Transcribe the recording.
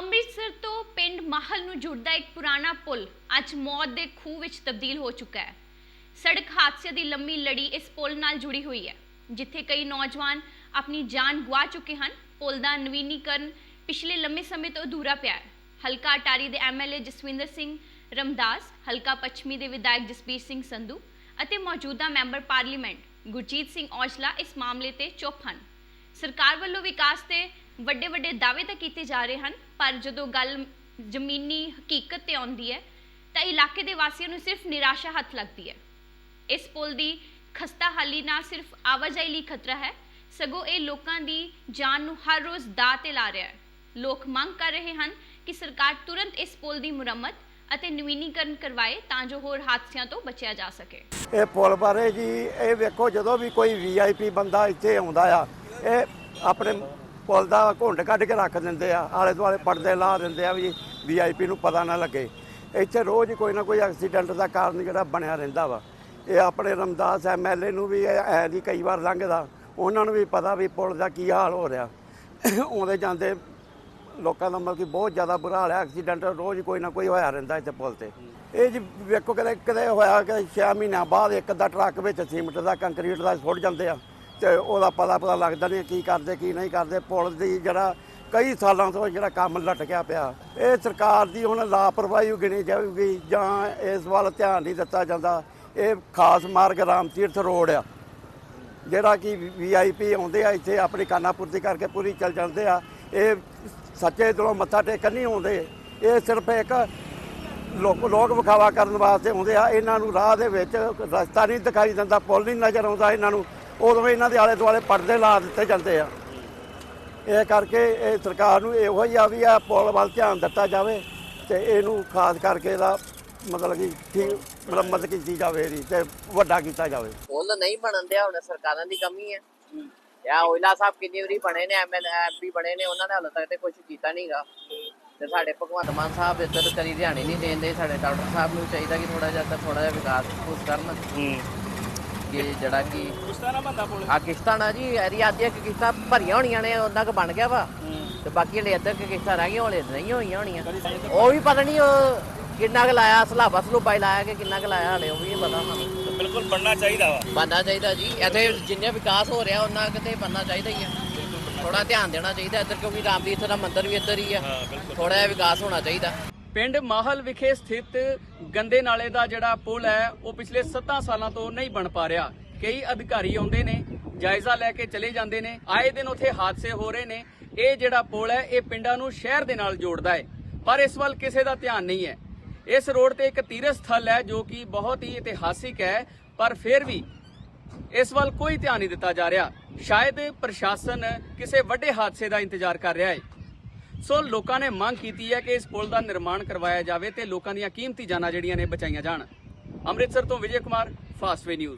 ਅੰਮ੍ਰਿਤਸਰ ਤੋਂ ਪਿੰਡ ਮਾਹਲ ਨੂੰ ਜੁੜਦਾ ਇੱਕ ਪੁਰਾਣਾ ਪੁਲ ਅੱਜ ਮੌਤ ਦੇ ਖੂਹ ਵਿੱਚ ਤਬਦੀਲ ਹੋ ਚੁੱਕਾ ਹੈ। ਸੜਕ ਹਾਦਸੇ ਦੀ ਲੰਮੀ ਲੜੀ ਇਸ ਪੁਲ ਨਾਲ ਜੁੜੀ ਹੋਈ ਹੈ, ਜਿੱਥੇ ਕਈ ਨੌਜਵਾਨ ਆਪਣੀ ਜਾਨ ਗਵਾ ਚੁੱਕੇ ਹਨ। ਪੁਲ ਦਾ ਨਵੀਨੀਕਰਨ ਪਿਛਲੇ ਲੰਮੇ ਸਮੇਂ ਤੋਂ ਅਧੂਰਾ ਪਿਆ ਹੈ। ਹਲਕਾ ਅਟਾਰੀ ਦੇ ਐਮਐਲਏ ਜਸਵਿੰਦਰ ਸਿੰਘ ਰਮਦਾਸ, ਹਲਕਾ ਪੱਛਮੀ ਦੇ ਵਿਧਾਇਕ ਜਸਬੀਰ ਸਿੰਘ ਸੰਧੂ ਅਤੇ ਮੌਜੂਦਾ ਮੈਂਬਰ ਪਾਰਲੀਮੈਂਟ ਗੁਰਜੀਤ ਸਿੰਘ ਔਜਲਾ ਇਸ ਮਾਮਲੇ ਤੇ ਚੁੱਪ ਹਨ। ਸਰਕਾਰ ਵੱਲੋਂ ਵਿਕਾਸ ਤੇ ਵੱਡੇ ਵੱਡੇ ਦਾਅਵੇ ਤਾਂ ਕੀਤੇ ਜਾ ਰਹੇ ਹਨ, ਪਰ ਜਦੋਂ ਗੱਲ ਜ਼ਮੀਨੀ ਹਕੀਕਤ ਤੇ ਆਉਂਦੀ ਹੈ, ਤਾਂ ਇਲਾਕੇ ਦੇ ਵਾਸੀਆਂ ਨੂੰ ਸਿਰਫ ਨਿਰਾਸ਼ਾ ਹੱਥ ਲੱਗਦੀ ਹੈ। ਇਸ ਪੁਲ ਦੀ ਖਸਤਾ ਹਾਲੀ ਨਾ ਸਿਰਫ ਆਵਾਜਾਈ ਲਈ ਖਤਰਾ ਹੈ, ਸਗੋਂ ਇਹ ਲੋਕਾਂ ਦੀ ਜਾਨ ਨੂੰ ਹਰ ਰੋਜ਼ ਦਾਅ ਤੇ ਲਾ ਰਿਹਾ ਹੈ। ਲੋਕ ਮੰਗ ਕਰ ਰਹੇ ਹਨ ਕਿ ਸਰਕਾਰ ਤੁਰੰਤ ਇਸ ਪੁਲ ਦੀ ਮੁਰੰਮਤ ਅਤੇ ਨਵੀਨੀਕਰਨ ਕਰਵਾਏ ਤਾਂ ਜੋ ਹੋਰ ਹਾਦਸਿਆਂ ਤੋਂ ਬਚਿਆ ਜਾ ਸਕੇ। ਇਹ ਪੁਲ ਬਾਰੇ ਜੀ, ਇਹ ਵੇਖੋ ਜਦੋਂ ਵੀ ਕੋਈ ਵੀਆਈਪੀ ਬੰਦਾ ਇੱਥੇ ਆਉਂਦਾ ਆ, ਇਹ ਆਪਣੇ ਪੁਲ ਦਾ ਘੁੰਡ ਕੱਢ ਕੇ ਰੱਖ ਦਿੰਦੇ ਆ, ਆਲੇ ਦੁਆਲੇ ਪਰਦੇ ਲਾ ਦਿੰਦੇ ਆ ਵੀ ਵੀਆਈਪੀ ਨੂੰ ਪਤਾ ਨਾ ਲੱਗੇ। ਇੱਥੇ ਰੋਜ਼ ਕੋਈ ਨਾ ਕੋਈ ਐਕਸੀਡੈਂਟ ਦਾ ਕਾਰਨ ਜਿਹੜਾ ਬਣਿਆ ਰਹਿੰਦਾ ਵਾ। ਇਹ ਆਪਣੇ ਰਮਦਾਸ ਐਮਐਲਏ ਨੂੰ ਵੀ ਐ ਦੀ ਕਈ ਵਾਰ ਲੰਘਦਾ। ਉਹਨਾਂ ਨੂੰ ਵੀ ਪਤਾ ਵੀ ਪੁਲ ਦਾ ਕੀ ਹਾਲ ਹੋ ਰਿਹਾ। ਆਉਂਦੇ ਜਾਂਦੇ ਲੋਕਾਂ ਦਾ ਮਤਲਬ ਕਿ ਬਹੁਤ ਜ਼ਿਆਦਾ ਬੁਰਾ ਹਾਲ ਹੈ। ਐਕਸੀਡੈਂਟ ਰੋਜ਼ ਕੋਈ ਨਾ ਕੋਈ ਹੋਇਆ ਰਹਿੰਦਾ ਇੱਥੇ ਪੁਲ ਤੇ। ਇਹ ਜੀ ਵੇਖੋ ਕਦੇ ਕਦੇ ਹੋਇਆ ਕਿ 6 ਮਹੀਨਿਆਂ ਬਾਅਦ ਇੱਕ ਦਾ ਟਰੱਕ ਵਿੱਚ ਸੀਮਟ ਦਾ ਕੰਕਰੀਟ ਦਾ ਸੁੱਟ ਜਾਂਦੇ ਆ। ਤੇ ਉਹਦਾ ਪਤਾ ਪਤਾ ਲੱਗਦਾ ਨਹੀਂ ਕੀ ਕਰਦੇ, ਕੀ ਨਹੀਂ ਕਰਦੇ। ਪੁਲ ਦੀ ਜਿਹੜਾ ਕਈ ਸਾਲਾਂ ਤੋਂ ਜਿਹੜਾ ਕੰਮ ਲਟਕਿਆ ਪਿਆ। ਇਹ ਸਰਕਾਰ ਦੀ ਹੁਣ ਲਾਪਰਵਾਹੀ ਗਿਣੀ ਜਾਊਗੀ ਜਾਂ ਇਸ ਵੱਲ ਧਿਆਨ ਨਹੀਂ ਦਿੱਤਾ ਜਾਂਦਾ। ਇਹ ਖਾਸ ਮਾਰਗ ਰਾਮ ਤੀਰਥ ਰੋਡ ਆ। ਜਿਹੜਾ ਕਿ ਵੀਆਈਪੀ ਆਉਂਦੇ ਆ, ਇੱਥੇ ਆਪਣੀ ਕਾਨਾ ਪੂਰਤੀ ਕਰਕੇ ਪੂਰੀ ਚੱਲ ਜਾਂਦੇ ਆ। ਇਹ ਸੱਚੇ ਦਿਲੋਂ ਮੱਥਾ ਟੇਕਣ ਨਹੀਂ ਆਉਂਦੇ। ਇਹ ਸਿਰਫ ਇੱਕ ਲੋਕ ਲੋਕ ਵਿਖਾਵਾ ਕਰਨ ਵਾਸਤੇ ਆਉਂਦੇ ਆ। ਇਹਨਾਂ ਨੂੰ ਰਾਹ ਦੇ ਵਿੱਚ ਰਸਤਾ ਨਹੀਂ ਦਿਖਾਈ ਦਿੰਦਾ, ਪੁਲ ਨਹੀਂ ਨਜ਼ਰ ਆਉਂਦਾ ਇਹਨਾਂ ਨੂੰ। ਉਦੋਂ ਇਹਨਾਂ ਦੇ ਆਲੇ ਦੁਆਲੇ ਪਰਦੇ ਲਾ ਦਿੱਤੇ ਜਾਂਦੇ ਆ। ਇਹ ਕਰਕੇ ਇਹ ਸਰਕਾਰ ਨੂੰ ਇਹੋ ਹੀ ਆ ਵੀ ਆ ਪੁਲ ਵੱਲ ਧਿਆਨ ਦਿੱਤਾ ਜਾਵੇ ਤੇ ਇਹਨੂੰ ਖਾਸ ਕਰਕੇ ਇਹਦਾ ਮਤਲਬ ਕਿ ਠੀਕ ਮੁਰੰਮਤ ਕੀਤੀ ਜਾਵੇ ਇਹਦੀ ਤੇ ਵੱਡਾ ਕੀਤਾ ਜਾਵੇ। ਪੁੱਲ ਨਹੀਂ ਬਣਨ ਦਿਆ ਹੁਣ ਸਰਕਾਰਾਂ ਦੀ ਕਮੀ ਹੈ ਯਾ ਓਇਲਾ ਸਾਹਿਬ ਕਿੰਨੀ ਵਾਰੀ ਬਣੇ ਨੇ ਐਮਐਲ ਐਮਪੀ ਬਣੇ ਨੇ ਉਹਨਾਂ ਨੇ ਹਾਲੇ ਤੱਕ ਤੇ ਕੁਝ ਕੀਤਾ ਨਹੀਂਗਾ ਤੇ ਸਾਡੇ ਭਗਵੰਤ ਮਾਨ ਸਾਹਿਬ ਇੱਧਰ ਕਰੀ ਧਿਆਨ ਹੀ ਨਹੀਂ ਦੇਂਦੇ ਸਾਡੇ ਡਾਕਟਰ ਸਾਹਿਬ ਨੂੰ ਚਾਹੀਦਾ ਕਿ ਥੋੜਾ ਜਿਹਾ ਥੋੜਾ ਜਿਹਾ ਵਿਕਾਸ ਕੁਛ ਕਰਨ। ਕਿ ਜਿਹੜਾ ਕਿ ਕਿਸ਼ਤਾਂ ਨਾ ਬੰਦਾ ਪੁੱਲ ਆ ਜੀ ਏਰੀਆ ਅੱਧੀਆਂ ਕੁ ਕਿਸ਼ਤਾਂ ਭਰੀਆਂ ਹੋਣੀਆਂ ਨੇ ਉਹਨਾਂ ਕ ਬਣ ਗਿਆ ਵਾ। ਤੇ ਬਾਕੀ ਹਲੇ ਅੱਧੀਆਂ ਕੁ ਕਿਸ਼ਤਾਂ ਰਹਿ ਗਈਆਂ ਹਲੇ ਨਹੀਂ ਹੋਈਆਂ ਹੋਣੀਆਂ। ਉਹ ਵੀ ਪਤਾ ਨਹੀਂ ਉਹ ਕਿੰਨਾ ਕੁ ਲਾਇਆ ਸਲਾਬਾ ਸਲੂਬਾ ਲਾਇਆ ਕਿ ਕਿੰਨਾ ਕੁ ਲਾਇਆ ਹਲੇ ਉਹ ਵੀ ਪਤਾ ਸਾਨੂੰ। ਬਿਲਕੁਲ ਬਣਨਾ ਚਾਹੀਦਾ ਵਾ। ਬਣਨਾ ਚਾਹੀਦਾ ਜੀ ਇੱਥੇ ਜਿੰਨੇ ਵਿਕਾਸ ਹੋ ਰਿਹਾ ਉਹਨਾਂ ਕਿਤੇ ਬਣਨਾ ਚਾਹੀਦਾ ਹੀ ਆ। ਥੋੜਾ ਧਿਆਨ ਦੇਣਾ ਚਾਹੀਦਾ ਇੱਧਰ ਕਿਉਂਕਿ ਰਾਮਦੀਤ ਦਾ ਮੰਦਿਰ ਵੀ ਇੱਧਰ ਹੀ ਆ। ਥੋੜਾ ਜਿਹਾ ਵਿਕਾਸ ਹੋਣਾ ਚਾਹੀਦਾ। ਪਿੰਡ ਮਾਹਲ ਵਿਖੇ ਸਥਿਤ ਗੰਦੇ ਨਾਲੇ ਦਾ ਜਿਹੜਾ ਪੁਲ ਹੈ, ਉਹ ਪਿਛਲੇ 7 ਸਾਲਾਂ ਤੋਂ ਨਹੀਂ ਬਣ ਪਾ ਰਿਹਾ। ਕਈ ਅਧਿਕਾਰੀ ਆਉਂਦੇ ਨੇ, ਜਾਇਜ਼ਾ ਲੈ ਕੇ ਚਲੇ ਜਾਂਦੇ ਨੇ, ਆਏ ਦਿਨ ਉੱਥੇ ਹਾਦਸੇ ਹੋ ਰਹੇ ਨੇ। ਇਹ ਜਿਹੜਾ ਪੁਲ ਹੈ, ਇਹ ਪਿੰਡਾਂ ਨੂੰ ਸ਼ਹਿਰ ਦੇ ਨਾਲ ਜੋੜਦਾ ਹੈ, ਪਰ ਇਸ ਵੱਲ ਕਿਸੇ ਦਾ ਧਿਆਨ ਨਹੀਂ ਹੈ। ਇਸ ਰੋਡ ਤੇ ਇੱਕ ਤੀਰਥ ਸਥਲ ਹੈ, ਜੋ ਕਿ ਬਹੁਤ ਹੀ ਇਤਿਹਾਸਿਕ ਹੈ, ਪਰ ਫਿਰ ਵੀ ਇਸ ਵੱਲ ਕੋਈ ਧਿਆਨ ਨਹੀਂ ਦਿੱਤਾ ਜਾ ਰਿਹਾ। ਸ਼ਾਇਦ ਪ੍ਰਸ਼ਾਸਨ ਕਿਸੇ ਵੱਡੇ ਹਾਦਸੇ ਦਾ ਇੰਤਜ਼ਾਰ ਕਰ ਰਿਹਾ ਹੈ। ਸੋ ਲੋਕਾਂ ਨੇ ਮੰਗ ਕੀਤੀ ਹੈ ਕਿ ਇਸ ਪੁਲ ਦਾ ਨਿਰਮਾਣ ਕਰਵਾਇਆ ਜਾਵੇ ਤੇ ਲੋਕਾਂ ਦੀਆਂ ਕੀਮਤੀ ਜਾਨਾਂ ਜਿਹੜੀਆਂ ਨੇ ਬਚਾਈਆਂ ਜਾਣ। ਅੰਮ੍ਰਿਤਸਰ ਤੋਂ ਵਿਜੇ ਕੁਮਾਰ ਫਾਸਟਵੇ ਨਿਊਜ਼।